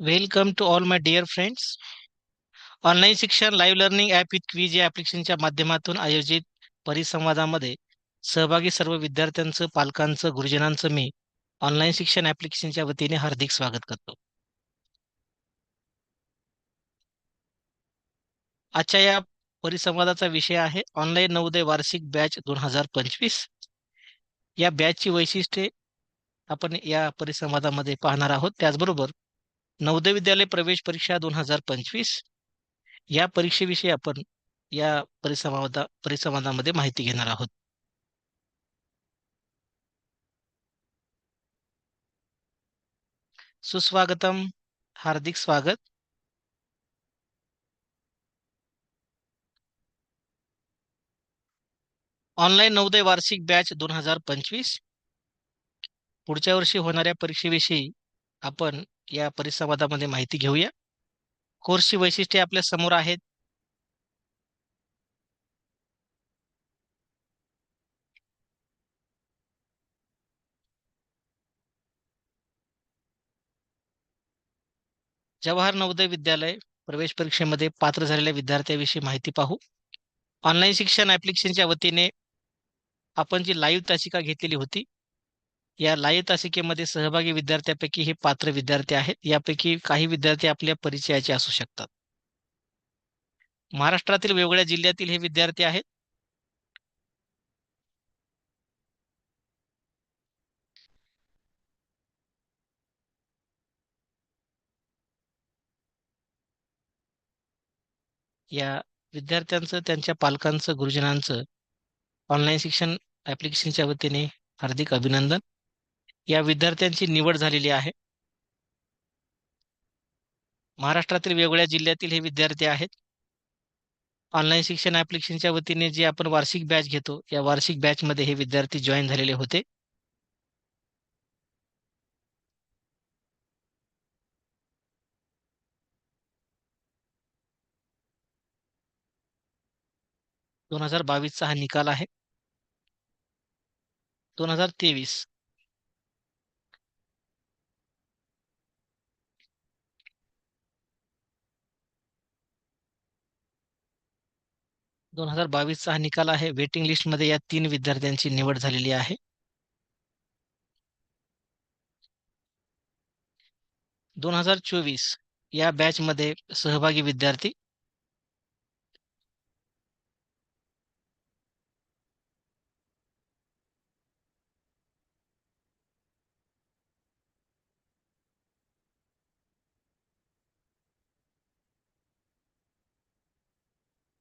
Welcome to all my dear friends online शिक्षण live learning app with quiz या ॲप्लिकेशनच्या माध्यमातून आयोजित परिसंवादामध्ये सहभागी सर्व विद्यार्थ्यांचं पालकांचं गुरुजनांचं मी ऑनलाईन शिक्षण ॲप्लिकेशनच्या वतीने हार्दिक स्वागत करतो. आजच्या या परिसंवादाचा विषय आहे ऑनलाईन नवोदय वार्षिक बॅच दोन हजार पंचवीस. या बॅचची वैशिष्ट्ये आपण या परिसंवादामध्ये पाहणार आहोत. त्याचबरोबर नवोदय विद्यालय प्रवेश परीक्षा दोन हजार पंचवीस. या परीक्षेविषयी आपण या परिसंवादा परिसंवादामध्ये माहिती घेणार आहोत. सुस्वागतम. हार्दिक स्वागत. ऑनलाईन नवोदय वार्षिक बॅच दोन हजार पंचवीस. पुढच्या वर्षी होणाऱ्या परीक्षेविषयी आपण या परिसंवादामध्ये माहिती घेऊया. कोर्सची वैशिष्ट्ये आपल्यासमोर आहेत. जवाहर नवोदय विद्यालय प्रवेश परीक्षेमध्ये पात्र झालेल्या विद्यार्थ्याविषयी माहिती पाहू. ऑनलाईन शिक्षण ऍप्लिकेशनच्या वतीने आपण जी लाईव्ह तासिका घेतलेली होती या लाईव्ह तासिकेमध्ये सहभागी विद्यार्थ्यापैकी हे पात्र विद्यार्थी आहेत. यापैकी काही विद्यार्थी आपल्या परिचयाचे असू शकतात. महाराष्ट्रातील वेगवेगळ्या जिल्ह्यातील हे विद्यार्थी आहेत. या विद्यार्थ्यांचं त्यांच्या पालकांचं गुरुजनांचं ऑनलाईन शिक्षण ऍप्लिकेशनच्या वतीने हार्दिक अभिनंदन. या विद्यार्थ्यांची निवड झालेली आहे. महाराष्ट्रातील वेगवेगळ्या जिल्ह्यातील हे विद्यार्थी आहेत. ऑनलाईन शिक्षण ऍप्लिकेशनच्या वतीने जे आपण वार्षिक बॅच घेतो या वार्षिक बॅचमध्ये हे विद्यार्थी जॉईन झालेले होते. दोन हजार बावीसचा हा निकाल आहे. दोन हजार तेवीस दोन हजार बावीसचा हा निकाल आहे. वेटिंग लिस्टमध्ये या तीन विद्यार्थ्यांची निवड झालेली आहे. दोन हजार चोवीस या बॅच मध्ये सहभागी विद्यार्थी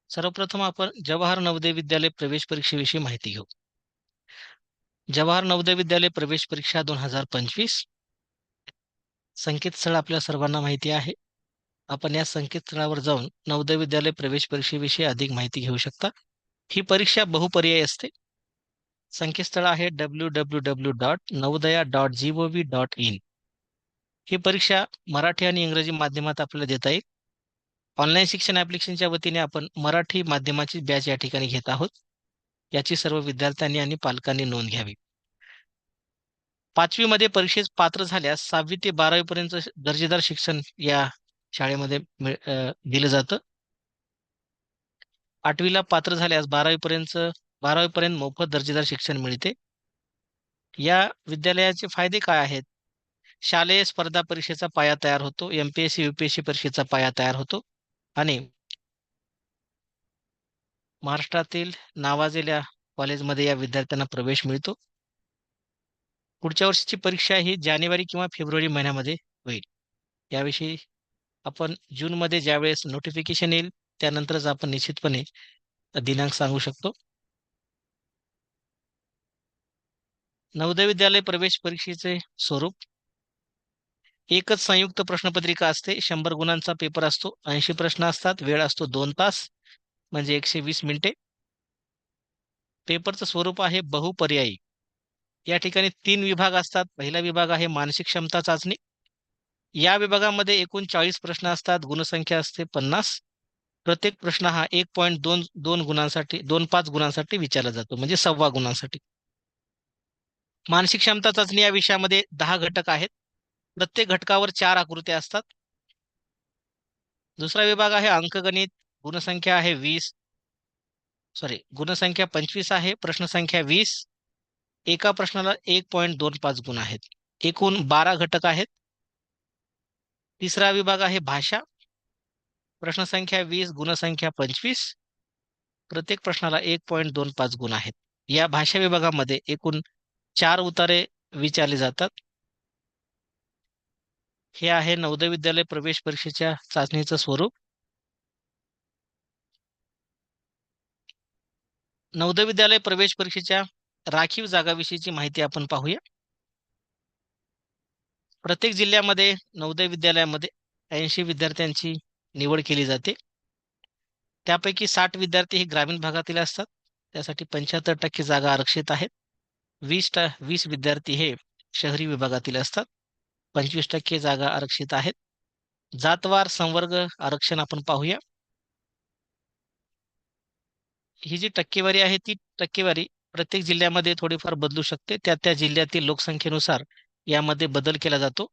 सर्वप्रथम आपण जवाहर नवोदय विद्यालय प्रवेश परीक्षेविषयी माहिती घेऊ. जवाहर नवोदय विद्यालय प्रवेश परीक्षा दोन हजार पंचवीस. संकेतस्थळ आपल्या सर्वांना माहिती आहे. आपण या संकेतस्थळावर जाऊन नवोदय विद्यालय प्रवेश परीक्षेविषयी अधिक माहिती घेऊ शकता. ही परीक्षा बहुपर्यायी असते. संकेतस्थळ आहे W W W dot Navodaya dot G O V dot in. ही परीक्षा मराठी आणि इंग्रजी माध्यमात आपल्याला देता येईल. ऑनलाईन शिक्षण ऍप्लिकेशनच्या वतीने आपण मराठी माध्यमाची बॅच या ठिकाणी घेत आहोत. याची सर्व विद्यार्थ्यांनी आणि पालकांनी नोंद घ्यावी. पाचवीमध्ये परीक्षेस पात्र झाल्यास सहावी ते बारावी पर्यंत दर्जेदार शिक्षण या शाळेमध्ये दिलं जातं. आठवीला पात्र झाल्यास बारावी पर्यंत बारावी पर्यंत मोफत दर्जेदार शिक्षण मिळते. या विद्यालयाचे फायदे काय आहेत? शालेय स्पर्धा परीक्षेचा पाया तयार होतो. एमपीएससी युपीएससी परीक्षेचा पाया तयार होतो. आणि महाराष्ट्रातील नावाजलेल्या कॉलेजमध्ये या विद्यार्थ्यांना प्रवेश मिळतो. पुढच्या वर्षीची परीक्षा ही जानेवारी किंवा फेब्रुवारी महिन्यामध्ये होईल. याविषयी आपण जूनमध्ये ज्यावेळेस नोटिफिकेशन येईल त्यानंतरच आपण निश्चितपणे दिनांक सांगू शकतो. नवोदय विद्यालय प्रवेश परीक्षेचे स्वरूप एकच संयुक्त प्रश्नपत्रिका असते. शंभर गुणांचा पेपर असतो ऐंशी प्रश्न असतात वेळ असतो दोन तास म्हणजे एकशे वीस मिनिटे. पेपरचं स्वरूप आहे बहुपर्यायी. या ठिकाणी तीन विभाग असतात. पहिला विभाग आहे मानसिक क्षमता चाचणी. या विभागामध्ये एकूण चाळीस प्रश्न असतात गुणसंख्या असते पन्नास. प्रत्येक प्रश्न हा एक पॉईंट दोन दोन गुणांसाठी दोन पाच गुणांसाठी विचारला जातो म्हणजे सव्वा गुणांसाठी. मानसिक क्षमता चाचणी या विषयामध्ये दहा घटक आहेत. प्रत्येक घटकावर चार आकृत्या असतात. दुसरा विभाग आहे अंकगणित गुणसंख्या आहे वीस. सॉरी गुणसंख्या पंचवीस आहे प्रश्नसंख्या वीस. एका प्रश्नाला एक पॉईंट दोन पाच गुण आहेत. एकूण बारा घटक आहेत. तिसरा विभाग आहे भाषा. प्रश्नसंख्या वीस गुणसंख्या पंचवीस. प्रत्येक प्रश्नाला एक पॉईंट दोन पाच गुण आहेत. या भाषा विभागामध्ये एकूण चार उतारे विचारले जातात. हे आहे नवोदय विद्यालय प्रवेश परीक्षेच्या चाचणीचं स्वरूप. नवोदय विद्यालय प्रवेश परीक्षेच्या राखीव जागाविषयीची माहिती आपण पाहूया. प्रत्येक जिल्ह्यामध्ये नवोदय विद्यालयामध्ये ऐंशी विद्यार्थ्यांची निवड केली जाते. त्यापैकी साठ विद्यार्थी हे ग्रामीण भागातील असतात. त्यासाठी पंच्याहत्तर टक्के जागा आरक्षित आहेत. वीस वीस विद्यार्थी हे शहरी विभागातील असतात. पंचवीस टक्के जागा आरक्षित आहेत. जातवार संवर्ग आरक्षण आपण पाहूया. ही जी टक्केवारी आहे ती टक्केवारी प्रत्येक जिल्ह्यामध्ये थोडीफार बदलू शकते. त्या त्या जिल्ह्यातील लोकसंख्येनुसार यामध्ये बदल केला जातो.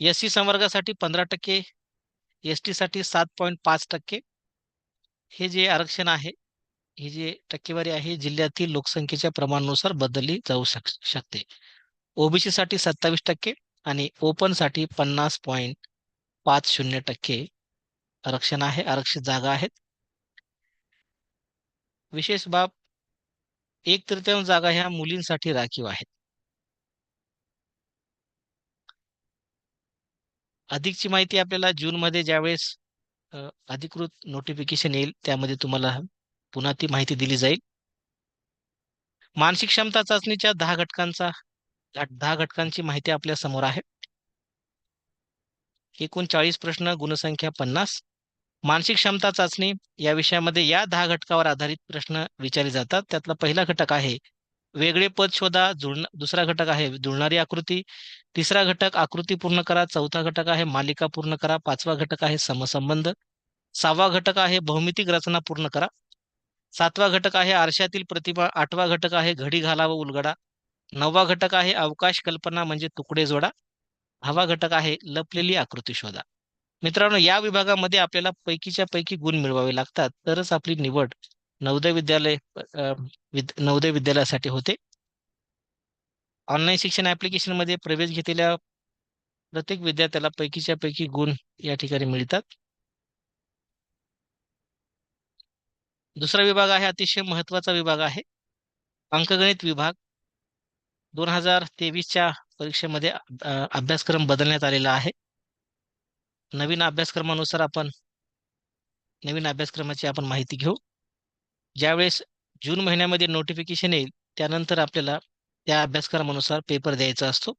एस सी संवर्गासाठी पंधरा टक्के एस टी साठी सात पॉईंट पाच टक्के. हे जे आरक्षण आहे ही जी टक्केवारी आहे जिल्ह्यातील लोकसंख्येच्या प्रमाणानुसार बदलली जाऊ शक शकते. ओबीसी साठी सत्तावीस टक्के आणि ओपनसाठी पन्नास पॉईंट पाच शून्य टक्के आरक्षण आहे आरक्षित जागा आहेत. विशेष बाब एक तृतीयांश जागा ह्या मुलींसाठी राखीव आहेत. अधिकची माहिती आपल्याला जून मध्ये ज्यावेळेस अधिकृत नोटिफिकेशन येईल त्यामध्ये तुम्हाला पुन्हा ती माहिती दिली जाईल. मानसिक क्षमता चाचणीच्या दहा घटकांचा दहा घटकांची माहिती आपल्यासमोर आहे. एकूण चाळीस प्रश्न गुणसंख्या पन्नास. मानसिक क्षमता चाचणी या विषयामध्ये या दहा घटकावर आधारित प्रश्न विचारले जातात. त्यातला पहिला घटक आहे वेगळे पद शोधा जुळण दुसरा घटक आहे जुळणारी आकृती. तिसरा घटक आकृती पूर्ण करा. चौथा घटक आहे मालिका पूर्ण करा. पाचवा घटक आहे समसंबंध. सहावा घटक आहे भौमितिक रचना पूर्ण करा. सातवा घटक आहे आरशातील प्रतिमा. आठवा घटक आहे घडी घाला व उलगडा. नववा घटक आहे अवकाश कल्पना म्हणजे तुकडे जोडा. हवा घटक आहे लपलेली आकृती शोधा. मित्रांनो या विभागामध्ये आपल्याला पैकीच्या पैकी गुण मिळवावे लागतात. तरच आपली निवड नवोदय विद्यालय नवोदय विद्यालयासाठी होते. ऑनलाईन शिक्षण ऍप्लिकेशनमध्ये प्रवेश घेतलेल्या प्रत्येक विद्यार्थ्याला पैकीच्या पैकी गुण या ठिकाणी मिळतात. दुसरा विभाग आहे अतिशय महत्त्वाचा विभाग आहे. अंकगणित विभाग. दोन हजार तेवीसच्या परीक्षेमध्ये अभ्यासक्रम बदलण्यात आलेला आहे. नवीन अभ्यासक्रमानुसार आपण नवीन अभ्यासक्रमाची आपण माहिती घेऊ. ज्यावेळेस जून महिन्यामध्ये नोटिफिकेशन येईल त्यानंतर आपल्याला त्या अभ्यासक्रमानुसार पेपर द्यायचा असतो.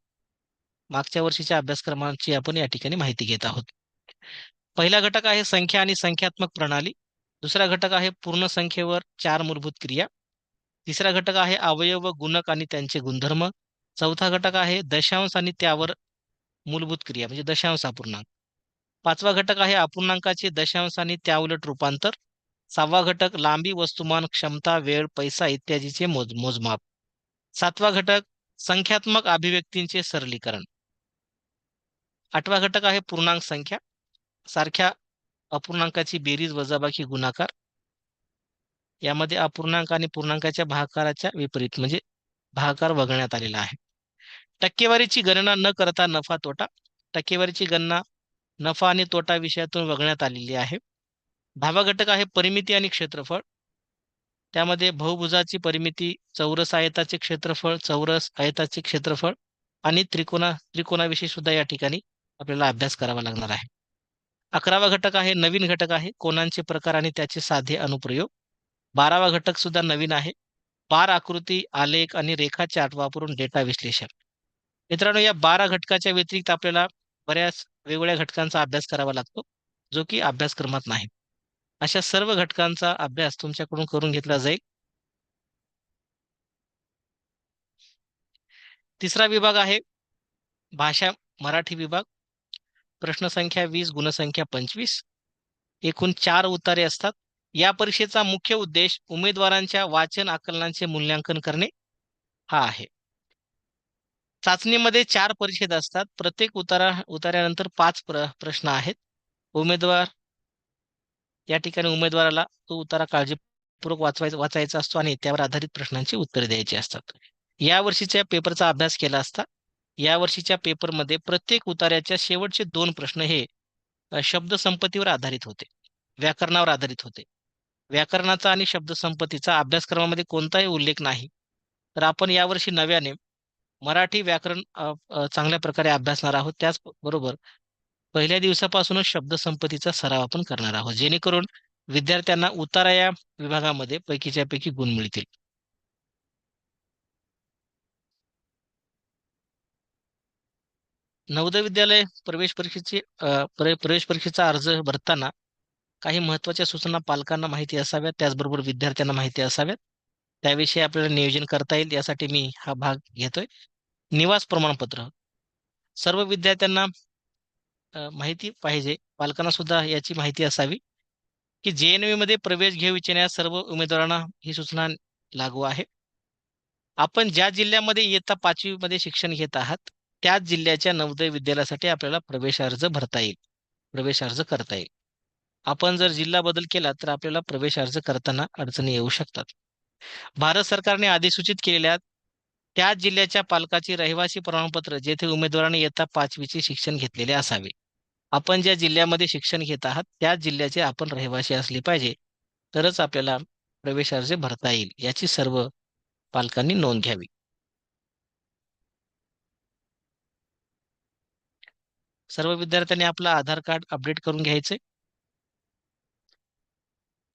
मागच्या वर्षीच्या अभ्यासक्रमांची आपण या ठिकाणी माहिती घेत आहोत. पहिला घटक आहे संख्या आणि संख्यात्मक प्रणाली. दुसरा घटक आहे पूर्ण संख्येवर चार मूलभूत क्रिया. तिसरा घटक आहे अवयव गुणक आणि त्यांचे गुणधर्म. चौथा घटक आहे दशांश आणि त्यावर मूलभूत क्रिया म्हणजे दशांश अपूर्णांक. पाचवा घटक आहे अपूर्णांकाचे दशांश आणि त्याउलट रूपांतर. सहावा घटक लांबी वस्तुमान क्षमता वेळ पैसा इत्यादीचे मोज मोजमाप. सातवा घटक संख्यात्मक अभिव्यक्तींचे सरलीकरण. आठवा घटक आहे पूर्णांक संख्या. सारख्या अपूर्णांकाची बेरीज वजाबाकी गुणाकार. यामध्ये अपूर्णांक आणि पूर्णांकाच्या भागाकाराच्या विपरीत म्हणजे भागाकार वगळण्यात आलेला आहे. टक्केवारीची गणना न करता नफा तोटा. टक्केवारीची गणना नफा आणि तोटा विषयातून वगळण्यात आलेली आहे. दहावा घटक आहे परिमिती आणि क्षेत्रफळ. त्यामध्ये बहुभुजाची परिमिती चौरस आयताचे क्षेत्रफळ चौरस आयताचे क्षेत्रफळ आणि त्रिकोणा त्रिकोणाविषयी सुद्धा या ठिकाणी आपल्याला अभ्यास करावा लागणार आहे. अकरावा घटक आहे नवीन घटक आहे कोणांचे प्रकार आणि त्याचे साधे अनुप्रयोग. बारावा घटक सुद्धा नवीन आहे. बार आकृती आलेख आणि रेखा चार्ट वापरून डेटा विश्लेषण. मित्रांनो या बारा घटकाच्या व्यतिरिक्त आपल्याला बऱ्याच वेगवेगळ्या घटकांचा अभ्यास करावा लागतो जो की अभ्यासक्रमात नाही. अशा सर्व घटकांचा अभ्यास तुमच्याकडून करून घेतला जाईल. तिसरा विभाग आहे भाषा मराठी विभाग. प्रश्नसंख्या वीस गुणसंख्या पंचवीस. एकूण चार उतारे असतात. या परीक्षेचा मुख्य उद्देश उमेदवारांच्या वाचन आकलनांचे मूल्यांकन करणे हा आहे. चाचणीमध्ये चार परिच्छेद असतात. प्रत्येक उतारा उतार्यानंतर पाच प्र प्रश्न आहेत. उमेदवार या ठिकाणी उमेदवाराला तो उतारा काळजीपूर्वक वाचवायचा वाचायचा असतो आणि त्यावर आधारित प्रश्नांची उत्तरे द्यायची असतात. या वर्षीच्या पेपरचा अभ्यास केला असता या वर्षीच्या पेपरमध्ये प्रत्येक उतार्याच्या शेवटचे दोन प्रश्न हे शब्दसंपत्तीवर आधारित होते. व्याकरणावर आधारित होते. व्याकरणाचा आणि शब्दसंपत्तीचा अभ्यासक्रमामध्ये कोणताही उल्लेख नाही. तर आपण यावर्षी नव्याने मराठी व्याकरण चांगल्या प्रकारे अभ्यासणार आहोत. त्याचबरोबर पहिल्या दिवसापासूनच शब्दसंपत्तीचा सराव आपण करणार आहोत. जेणेकरून विद्यार्थ्यांना उतारा या विभागामध्ये पैकीच्या पैकी गुण मिळतील. नवोदय विद्यालय प्रवेश परीक्षेची प्रवेश परीक्षेचा अर्ज भरताना काही महत्त्वाच्या सूचना पालकांना माहिती असाव्यात त्याचबरोबर विद्यार्थ्यांना माहिती असाव्यात. त्याविषयी आपल्याला नियोजन करता येईल यासाठी मी हा भाग घेतोय. निवास प्रमाणपत्र. सर्व विद्यार्थ्यांना माहिती पाहिजे. पालकांना सुद्धा याची माहिती असावी. की जे एनमध्ये प्रवेश घेऊ इच्छिणाऱ्या सर्व उमेदवारांना ही सूचना लागू आहे. आपण ज्या जिल्ह्यामध्ये इयत्ता पाचवी मध्ये शिक्षण घेत आहात त्याच जिल्ह्याच्या नवोदय विद्यालयासाठी आपल्याला प्रवेश अर्ज भरता येईल. प्रवेश अर्ज करता येईल. आपण जर जिल्हा बदल केला तर आपल्याला प्रवेश अर्ज करताना अडचणी येऊ शकतात. भारत सरकारने अधिसूचित केलेल्या त्याच जिल्ह्याच्या पालकाची रहिवासी प्रमाणपत्र जेथे उमेदवाराने येता पाचवीचे शिक्षण घेतलेले असावे. आपण ज्या जिल्ह्यामध्ये शिक्षण घेत आहात त्याच जिल्ह्याचे आपण रहिवासी असले पाहिजे. तरच आपल्याला प्रवेश अर्ज भरता येईल याची सर्व पालकांनी नोंद घ्यावी. सर्व विद्यार्थ्यांनी आपलं आधार कार्ड अपडेट करून घ्यायचे.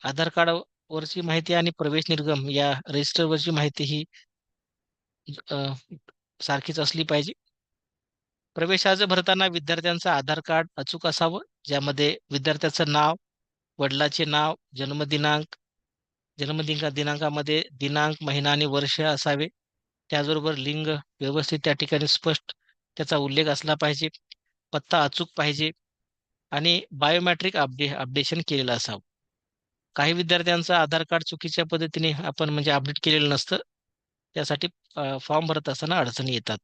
आधार कार्ड वरची माहिती आणि प्रवेश निर्गम या रजिस्टर वरची माहिती ही सारखीच असली पाहिजे. प्रवेश अर्ज भरताना विद्यार्थ्यांचं आधार कार्ड अचूक असावं ज्यामध्ये विद्यार्थ्याचं नाव वडिलाचे नाव जन्मदिनांक जन्मदिनका दिनांकामध्ये दिनांक महिना आणि वर्ष असावे. त्याचबरोबर लिंग व्यवस्थित त्या ठिकाणी स्पष्ट त्याचा उल्लेख असला पाहिजे. पत्ता अचूक पाहिजे आणि बायोमॅट्रिक अपडे अपडेशन केलेलं असावं. काही विद्यार्थ्यांचं आधार कार्ड चुकीच्या पद्धतीने आपण म्हणजे अपडेट केलेलं नसतं. त्यासाठी फॉर्म भरत असताना अडचणी येतात.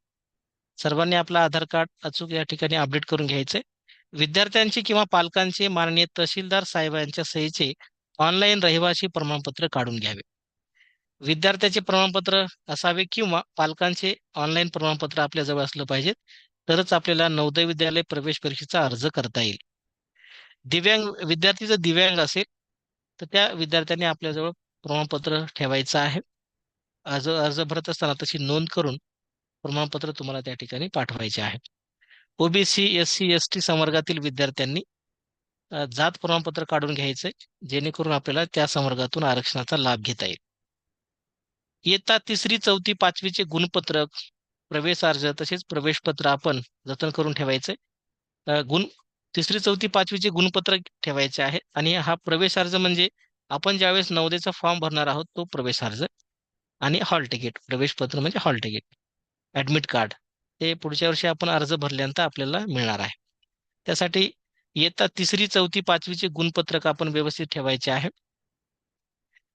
सर्वांनी आपला आधार कार्ड अचूक या ठिकाणी अपडेट करून घ्यायचंय. विद्यार्थ्यांचे किंवा पालकांचे माननीय तहसीलदार साहेबांच्या सहीचे ऑनलाईन रहिवासी प्रमाणपत्र काढून घ्यावे. विद्यार्थ्याचे प्रमाणपत्र असावे किंवा पालकांचे ऑनलाईन प्रमाणपत्र आपल्या जवळ असलं पाहिजे तरच आपल्याला नवोदय विद्यालय प्रवेश परीक्षेचा अर्ज करता येईल. दिव्यांग विद्यार्थी जर दिव्यांग असेल तर त्या विद्यार्थ्यांनी आपल्याजवळ प्रमाणपत्र ठेवायचं आहे. अर्ज अर्ज भरत असताना तशी नोंद करून प्रमाणपत्र तुम्हाला त्या ठिकाणी पाठवायचे आहे. OBC S C S T संवर्गातील विद्यार्थ्यांनी जात प्रमाणपत्र काढून घ्यायचंय जेणेकरून आपल्याला त्या संवर्गातून आरक्षणाचा लाभ घेता येईल. इयत्ता तिसरी चौथी पाचवीचे गुणपत्रक प्रवेश अर्ज तसेच प्रवेश पत्र आपण जतन करून ठेवायचंय गुण तिसरी चौथी पाचवीचे गुणपत्र ठेवायचे आहे आणि हा प्रवेश अर्ज म्हणजे आपण ज्यावेळेस नवदेचा फॉर्म भरणार आहोत तो प्रवेश अर्ज. आणि हॉल तिकीट प्रवेश पत्र म्हणजे हॉल तिकीट. ऍडमिट कार्ड ते पुढच्या वर्षी आपण अर्ज भरल्यानंतर आपल्याला मिळणार आहे. त्यासाठी येता तिसरी चौथी पाचवीचे गुणपत्रक आपण व्यवस्थित ठेवायचे आहे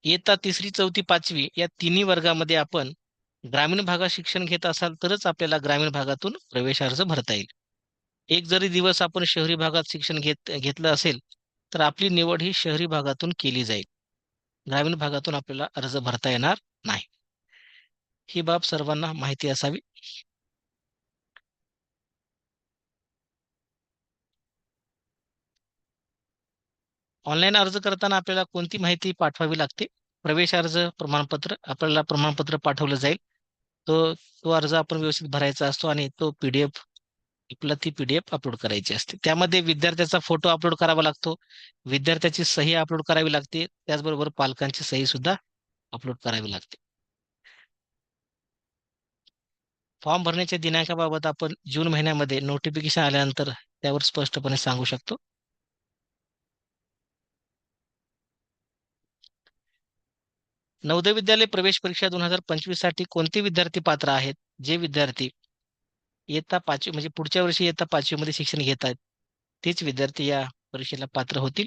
येता तिसरी चौथी पाचवी या तिन्ही वर्गामध्ये आपण ग्रामीण भागात शिक्षण घेत असाल तरच आपल्याला ग्रामीण भागातून प्रवेश अर्ज भरता येईल. एक जरी दिवस आपण शहरी भागात शिक्षण घेत घेतलं असेल तर आपली निवड ही शहरी भागातून केली जाईल. ग्रामीण भागातून आपल्याला अर्ज भरता येणार नाही. ही बाब सर्वांना माहिती असावी. ऑनलाईन अर्ज करताना आपल्याला कोणती माहिती पाठवावी लागते? प्रवेश अर्ज प्रमाणपत्र आपल्याला प्रमाणपत्र पाठवलं जाईल. तो तो अर्ज आपण व्यवस्थित भरायचा असतो आणि तो पीडीएफ आपल्याला ती पीडीएफ अपलोड करायची असते. त्यामध्ये विद्यार्थ्याचा फोटो अपलोड करावा लागतो. विद्यार्थ्याची सही अपलोड करावी लागते. त्याचबरोबर पालकांची सही सुद्धा अपलोड करावी लागते. फॉर्म भरण्याच्या दिनांकाबाबत आपण जून महिन्यामध्ये नोटिफिकेशन आल्यानंतर त्यावर स्पष्टपणे सांगू शकतो. नवोदय विद्यालय प्रवेश परीक्षा दोन हजार पंचवीससाठी कोणते विद्यार्थी पात्र आहेत? जे विद्यार्थी इयत्ता पाचवी म्हणजे पुढच्या वर्षी इयत्ता पाचवी मध्ये शिक्षण घेत आहेत तेच विद्यार्थी या परीक्षेला पात्र होतील.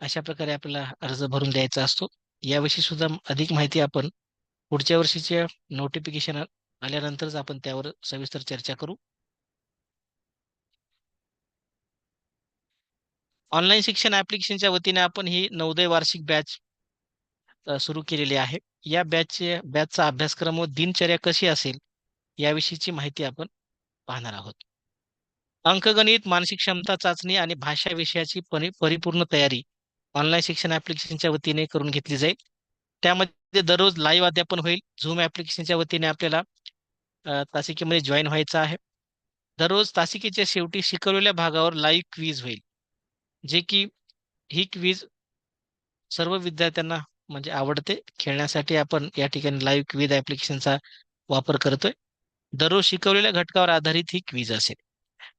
अशा प्रकारे आपल्याला अर्ज भरून द्यायचा असतो. याविषयी सुद्धा अधिक माहिती आपण पुढच्या वर्षीच्या नोटिफिकेशन आल्यानंतरच आपण त्यावर सविस्तर चर्चा करू. ऑनलाईन शिक्षण ऍप्लिकेशनच्या वतीने आपण ही नवोदय वार्षिक बॅच सुरू केलेली आहे. या बॅचचे बॅचचा अभ्यासक्रम व दिनचर्या कशी असेल याविषयीची माहिती आपण पाहणार आहोत. अंकगणित मानसिक क्षमता चाचणी आणि भाषा विषयाची परिपूर्ण तयारी ऑनलाईन शिक्षण ऍप्लिकेशनच्या वतीने करून घेतली जाईल. त्यामध्ये दररोज लाईव्ह अध्यापन होईल. झूम ऍप्लिकेशनच्या वतीने आपल्याला तासिकेमध्ये जॉईन व्हायचं आहे. दररोज तासिकेच्या शेवटी शिकवलेल्या भागावर लाईव्ह क्वीज होईल. जे की ही क्वीज सर्व विद्यार्थ्यांना म्हणजे आवडते. खेळण्यासाठी आपण या ठिकाणी लाईव्ह क्वीज ऍप्लिकेशनचा वापर करतोय. दररोज शिकवलेल्या घटकावर आधारित ही क्वीज असेल.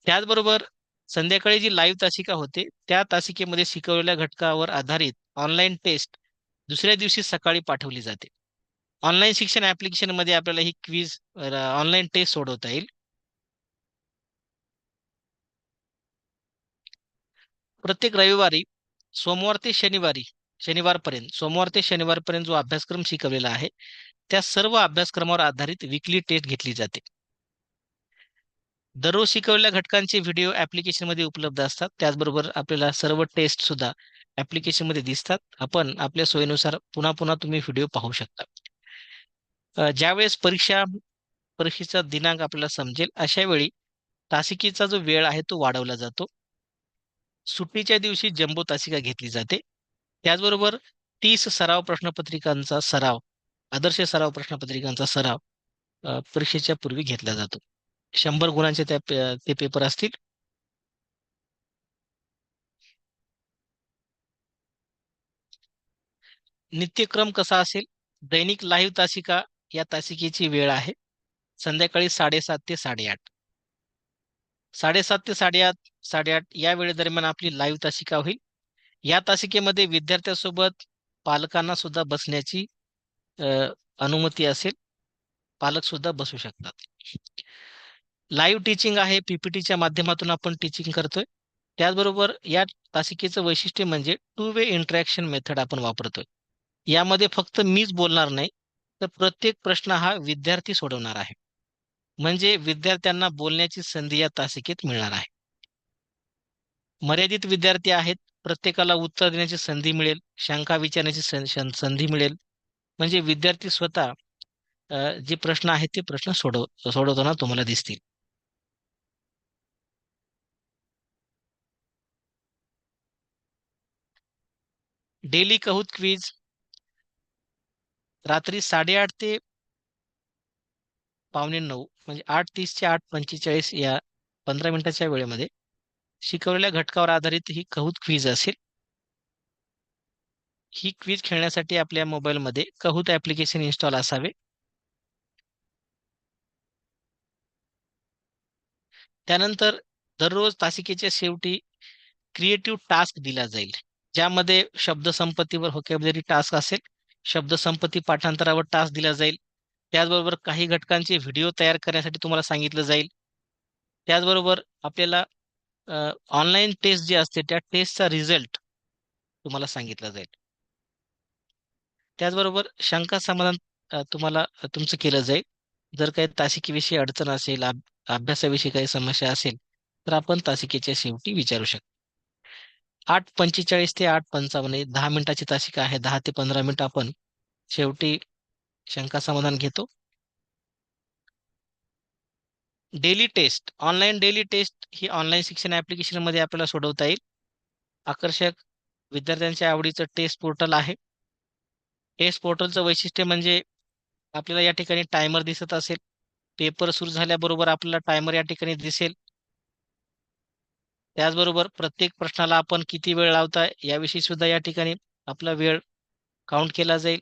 त्याचबरोबर संध्याकाळी जी लाईव्ह तासिका होते त्या तासिकेमध्ये शिकवलेल्या घटकावर आधारित ऑनलाईन टेस्ट दुसऱ्या दिवशी सकाळी पाठवली जाते. ऑनलाईन शिक्षण ऍप्लिकेशनमध्ये आपल्याला ही क्वीज ऑनलाईन टेस्ट सोडवता येईल. प्रत्येक रविवारी सोमवार ते शनिवारी शनिवारपर्यंत सोमवार ते शनिवारपर्यंत जो अभ्यासक्रम शिकवलेला आहे त्या सर्व अभ्यासक्रमावर आधारित विकली टेस्ट घेतली जाते. दररोज शिकवलेल्या घटकांचे व्हिडिओ ऍप्लिकेशनमध्ये उपलब्ध असतात. त्याचबरोबर आपल्याला सर्व टेस्ट सुद्धा ऍप्लिकेशनमध्ये दिसतात. आपण आपल्या सोयीनुसार पुन्हा पुन्हा तुम्ही व्हिडिओ पाहू शकता. ज्यावेळेस परीक्षा परीक्षेचा दिनांक आपल्याला समजेल अशा वेळी तासिकेचा जो वेळ आहे तो वाढवला जातो. सुट्टीच्या दिवशी जम्बो तासिका घेतली जाते. त्याचबरोबर तीस सराव प्रश्नपत्रिकांचा सराव आदर्श सराव प्रश्नपत्रिकांचा सराव परीक्षेच्या पूर्वी घेतला जातो. शंभर गुणांचे त्या ते पेपर असतील. नित्यक्रम कसा असेल? दैनिक लाईव्ह तासिका या तासिकेची वेळ आहे. संध्याकाळी साडेसात ते साडेआठ. साडेसात ते साडेआठ साडेआठ या वेळेदरम्यान आपली लाईव्ह तासिका होईल. या तासिकेमध्ये विद्यार्थ्यासोबत पालकांना सुद्धा बसण्याची अनुमती असेल. पालक सुद्धा बसू शकतात. लाईव्ह टीचिंग आहे. पीपीटीच्या माध्यमातून आपण टीचिंग करतोय. त्याचबरोबर या तासिकेचं वैशिष्ट्य म्हणजे टू वे इंटरॅक्शन मेथड आपण वापरतोय. यामध्ये फक्त मीच बोलणार नाही तर प्रत्येक प्रश्न हा विद्यार्थी सोडवणार आहे. म्हणजे विद्यार्थ्यांना बोलण्याची संधी या तासिकेत मिळणार आहे. मर्यादित विद्यार्थी आहेत. प्रत्येकाला उत्तर देण्याची संधी मिळेल शंका विचारण्याची संधी मिळेल. म्हणजे विद्यार्थी स्वतः जे प्रश्न आहेत ते प्रश्न सोडव सोडवताना तुम्हाला दिसतील. Daily Kahoot quiz. रात्री साडेआठ ते पावणे नऊ म्हणजे आठ तीस ते आठ पंचेचाळीस या पंधरा मिनिटाच्या वेळेमध्ये शिकवलेल्या घटकावर आधारित ही कहूत क्वीज असेल. ही क्वीज खेळण्यासाठी आपल्या मोबाईलमध्ये कहूत ऍप्लिकेशन इन्स्टॉल असावे. त्यानंतर दररोज तासिकेच्या शेवटी क्रिएटिव्ह टास्क दिला जाईल ज्यामध्ये शब्दसंपत्तीवर होकॅबलरी टास्क असेल शब्दसंपत्ती पाठांतरावर टास्क दिला जाईल त्याचबरोबर काही घटकांचे व्हिडिओ तयार करण्यासाठी तुम्हाला सांगितलं जाईल त्याचबरोबर आपल्याला ऑनलाईन टेस्ट जी असते त्या टेस्टचा रिझल्ट तुम्हाला सांगितलं जाईल. त्याचबरोबर शंका समाधान तुम्हाला तुमचं केलं जाईल. जर काही तासिकेविषयी अडचण असेल अभ्यासाविषयी काही समस्या असेल तर आपण तासिकेच्या शेवटी विचारू शकतो. आठ पंचेचाळीस ते आठ पंचावन्न दहा मिनिटाची तासिका आहे. दहा ते पंधरा मिनिट आपण शेवटी शंका समाधान घेतो. Daily test online daily test ही ऑनलाईन शिक्षण ऍप्लिकेशनमध्ये आपल्याला सोडवता येईल. आकर्षक विद्यार्थ्यांच्या आवडीचं टेस्ट पोर्टल आहे. टेस्ट पोर्टलचं वैशिष्ट्य म्हणजे आपल्याला या ठिकाणी टायमर दिसत असेल. पेपर सुरू झाल्याबरोबर आपल्याला टायमर या ठिकाणी दिसेल. त्याचबरोबर प्रत्येक प्रश्नाला आपण किती वेळ लावताय याविषयी सुद्धा या ठिकाणी आपला वेळ काउंट केला जाईल.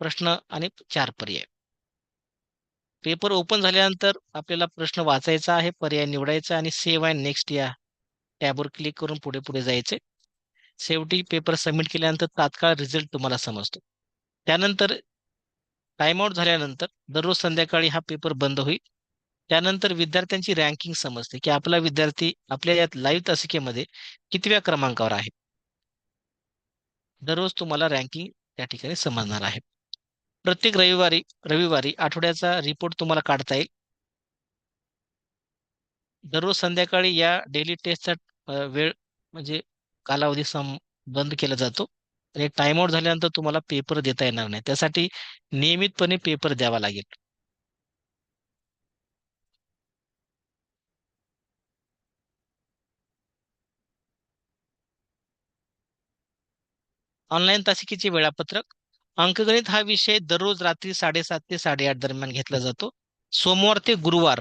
प्रश्न आणि चार पर्याय. पेपर ओपन झाल्यानंतर आपल्याला प्रश्न वाचायचा आहे पर्याय निवडायचा आणि सेव्ह अँड नेक्स्ट या टॅबवर क्लिक करून पुढे पुढे जायचे. शेवटी पेपर सबमिट केल्यानंतर तात्काळ रिझल्ट तुम्हाला समजतो. त्यानंतर टाइमआउट झाल्यानंतर दररोज संध्याकाळी हा पेपर बंद होईल. त्यानंतर विद्यार्थ्यांची रँकिंग समजते की आपला विद्यार्थी आपल्या यात लाईव्ह तासिकेमध्ये कितव्या क्रमांकावर आहे. दररोज तुम्हाला रँकिंग त्या ठिकाणी समजणार आहे. प्रत्येक रविवारी रविवारी आठवड्याचा रिपोर्ट तुम्हाला काढता येईल. दररोज संध्याकाळी या डेली टेस्टचा वेळ म्हणजे कालावधी सम बंद केला जातो. आणि टाइमआउट झाल्यानंतर तुम्हाला पेपर देता येणार नाही. त्यासाठी नियमितपणे पेपर द्यावा लागेल. ऑनलाईन तासिकेचे वेळापत्रक अंकगणित हा विषय दररोज रात्री साडेसात ते साडेआठ दरम्यान घेतला जातो. सोमवार ते गुरुवार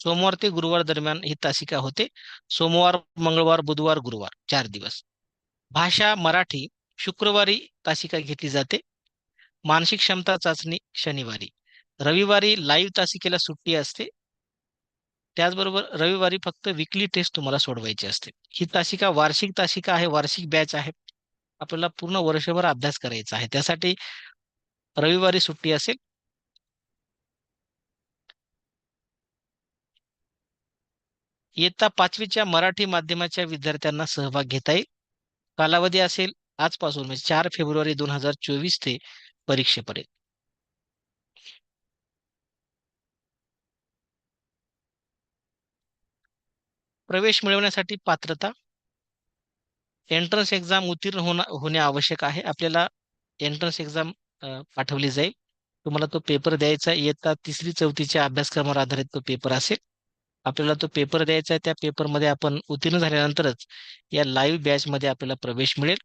सोमवार ते गुरुवार दरम्यान ही तासिका होते. सोमवार मंगळवार बुधवार गुरुवार चार दिवस. भाषा मराठी शुक्रवारी तासिका घेतली जाते. मानसिक क्षमता चाचणी शनिवारी. रविवारी लाईव्ह तासिकेला सुट्टी असते. त्याचबरोबर रविवारी फक्त विकली टेस्ट तुम्हाला सोडवायची असते. ही तासिका वार्षिक तासिका आहे वार्षिक बॅच आहे. आपल्याला पूर्ण वर्षभर अभ्यास करायचा आहे. त्यासाठी रविवारी सुट्टी असेल. इयत्ता पाचवीच्या मराठी माध्यमाच्या विद्यार्थ्यांना सहभाग घेता येईल. कालावधी असेल आजपासून म्हणजे चार फेब्रुवारी दोन हजार चोवीस ते परीक्षेपर्यंत. प्रवेश मिळवण्यासाठी पात्रता एंट्रन्स एक्झाम उत्तीर्ण होणं होणे आवश्यक आहे. आपल्याला एंट्रन्स एक्झाम पाठवली जाईल. तुम्हाला तो पेपर द्यायचा इयत्ता तिसरी चौथीच्या अभ्यासक्रमावर आधारित तो पेपर असेल. आपल्याला तो पेपर द्यायचा आहे. त्या पेपरमध्ये आपण उत्तीर्ण झाल्यानंतरच या लाईव्ह बॅचमध्ये आपल्याला प्रवेश मिळेल.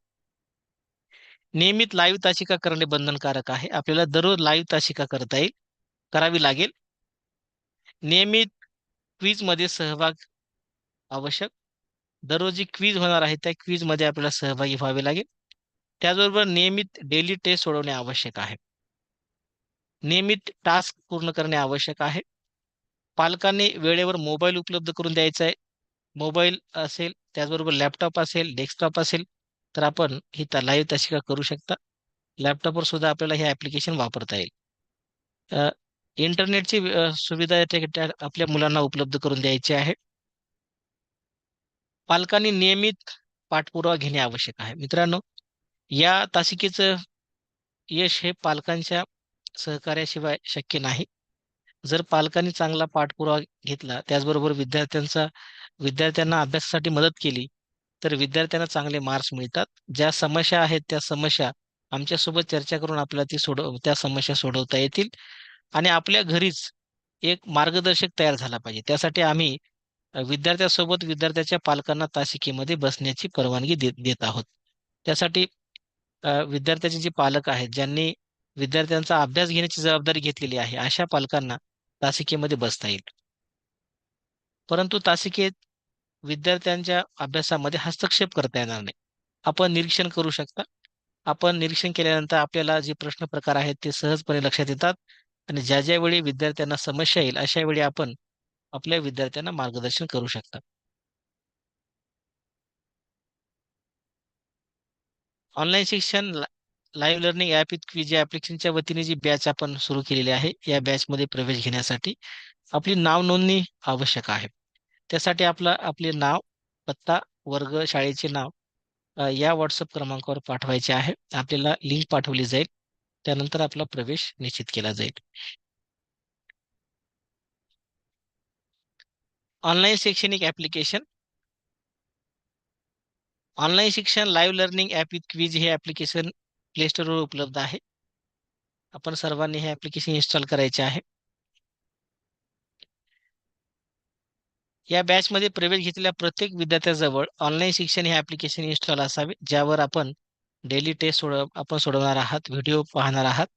नियमित लाईव्ह तासिका करणे बंधनकारक आहे. आपल्याला दररोज लाईव्ह तासिका करता येईल. करावी लागेल. नियमित क्वीजमध्ये सहभाग आवश्यक. दररोज जी क्वीज होणार आहे त्या क्वीजमध्ये आपल्याला सहभागी व्हावे लागेल. त्याचबरोबर नियमित डेली टेस्ट सोडवणे आवश्यक आहे. नियमित टास्क पूर्ण करणे आवश्यक आहे. पालकांनी वेळेवर मोबाईल उपलब्ध करून द्यायचा आहे. मोबाईल असेल त्याचबरोबर लॅपटॉप असेल डेस्कटॉप असेल तर आपण ही लाईव्ह तासिका करू शकता? लॅपटॉपवर सुद्धा आपल्याला हे ऍप्लिकेशन वापरता येईल. इंटरनेटची सुविधा आपल्या मुलांना उपलब्ध करून द्यायची आहे. पालकांनी नियमित पाठपुरावा घेणे आवश्यक आहे. मित्रांनो या तासिकेचं यश हे पालकांच्या सहकार्याशिवाय शक्य नाही. जर पालकांनी चांगला पाठपुरावा घेतला त्याचबरोबर विद्यार्थ्यांचा विद्यार्थ्यांना अभ्यासासाठी मदत केली तर विद्यार्थ्यांना चांगले मार्क्स मिळतात. ज्या समस्या आहेत त्या समस्या आमच्यासोबत चर्चा करून आपल्याला ती सोडव त्या समस्या सोडवता येतील. आणि आपल्या घरीच एक मार्गदर्शक तयार झाला पाहिजे. त्यासाठी आम्ही विद्यार्थ्यासोबत विद्यार्थ्याच्या पालकांना तासिकेमध्ये बसण्याची परवानगी देत आहोत. त्यासाठी विद्यार्थ्याचे जे पालक आहेत ज्यांनी विद्यार्थ्यांचा अभ्यास घेण्याची जबाबदारी घेतलेली आहे अशा पालकांना तासिकेमध्ये बसता येईल. परंतु तासिकेत विद्यार्थ्यांच्या अभ्यासामध्ये हस्तक्षेप करता येणार नाही. आपण निरीक्षण करू शकता. आपण निरीक्षण केल्यानंतर आपल्याला जे प्रश्न प्रकार आहेत ते सहजपणे लक्षात येतात. आणि ज्या ज्या वेळी विद्यार्थ्यांना समस्या येईल अशा वेळी आपण आपल्या विद्यार्थ्यांना मार्गदर्शन करू शकता ऑनलाईन शिक्षण लाईव्ह लर्निंग ऍप क्विज या ऍप्लिकेशनच्या वतीने जी बॅच आपण सुरू केलेली आहे या बॅचमध्ये प्रवेश घेण्यासाठी आपली नाव नोंदणी आवश्यक आहे. त्यासाठी आपला आपले नाव पत्ता वर्ग शाळेचे नाव या व्हॉट्सअप क्रमांकावर पाठवायचे आहे. आपल्याला लिंक पाठवली जाईल. त्यानंतर आपला प्रवेश निश्चित केला जाईल. ऑनलाईन शैक्षणिक ऍप्लिकेशन ऑनलाईन शिक्षण live learning app with quiz हे ऍप्लिकेशन प्ले स्टोरवर उपलब्ध आहे. आपण सर्वांनी हे ॲप्लिकेशन इन्स्टॉल करायचे आहे. या बॅचमध्ये प्रवेश घेतलेल्या प्रत्येक विद्यार्थ्याजवळ ऑनलाईन शिक्षण हे ॲप्लिकेशन इन्स्टॉल असावे ज्यावर आपण डेली टेस्ट सोडव आपण सोडवणार आहात व्हिडिओ पाहणार आहात.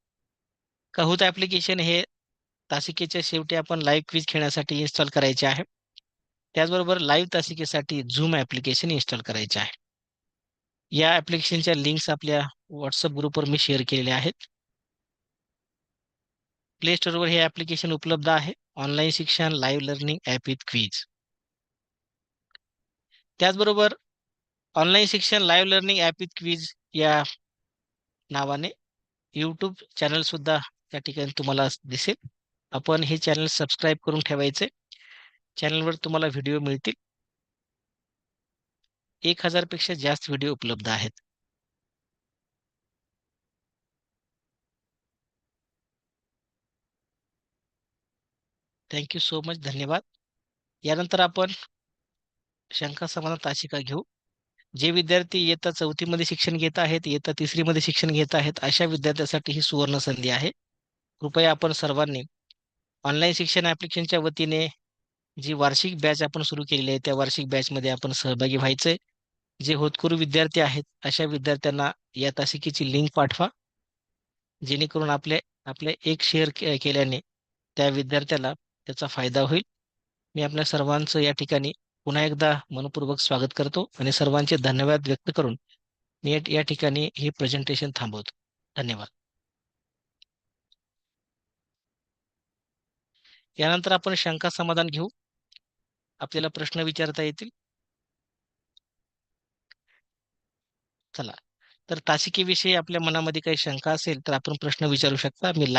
कहूत ऍप्लिकेशन हे तासिकेच्या शेवटी आपण लाईव्ह क्विज खेळण्यासाठी इन्स्टॉल करायचे आहे. त्याचबरोबर लाईव्ह तासिकेसाठी झूम ऍप्लिकेशन इन्स्टॉल करायचे आहे. या ऍप्लिकेशनच्या लिंक्स आपल्या व्हॉट्सअप ग्रुपवर मी शेअर केलेल्या आहेत. प्ले स्टोअरवर हे ऍप्लिकेशन उपलब्ध आहे. ऑनलाईन शिक्षण live learning app with quiz त्याचबरोबर ऑनलाईन शिक्षण live learning app with quiz या नावाने यूट्यूब चॅनल सुद्धा त्या ठिकाणी तुम्हाला दिसेल. आपण हे चॅनल सबस्क्राईब करून ठेवायचे. चॅनलवर तुम्हाला व्हिडिओ मिळतील. एक हजारपेक्षा जास्त व्हिडिओ उपलब्ध आहेत. थँक यू सो मच धन्यवाद. यानंतर आपण शंका समाधान तासिका घेऊ. जे विद्यार्थी इयत्ता चौथीमध्ये शिक्षण घेत आहेत इयत्ता तिसरीमध्ये शिक्षण घेत आहेत अशा विद्यार्थ्यांसाठी ही सुवर्ण संधी आहे. कृपया आपण सर्वांनी ऑनलाईन शिक्षण ॲप्लिकेशनच्या वतीने जी वार्षिक बॅच आपण सुरू केलेली आहे त्या वार्षिक बॅचमध्ये आपण सहभागी व्हायचंय. जे होतकरू विद्यार्थी आहेत अशा विद्यार्थ्यांना या तासिकेची लिंक पाठवा. जेणेकरून आपले आपले एक शेअर के केल्याने त्या विद्यार्थ्याला त्याचा फायदा होईल. मी आपल्या सर्वांचं या ठिकाणी पुन्हा एकदा मनपूर्वक स्वागत करतो आणि सर्वांचे धन्यवाद व्यक्त करून मी या- या ठिकाणी हे प्रेझेंटेशन थांबवतो. धन्यवाद. यानंतर आपण शंका समाधान घेऊ. आपल्याला प्रश्न विचारता येतील. चला. तर तासिकेविषयी आपल्या मनामध्ये काही शंका असेल तर आपण प्रश्न विचारू शकता. मी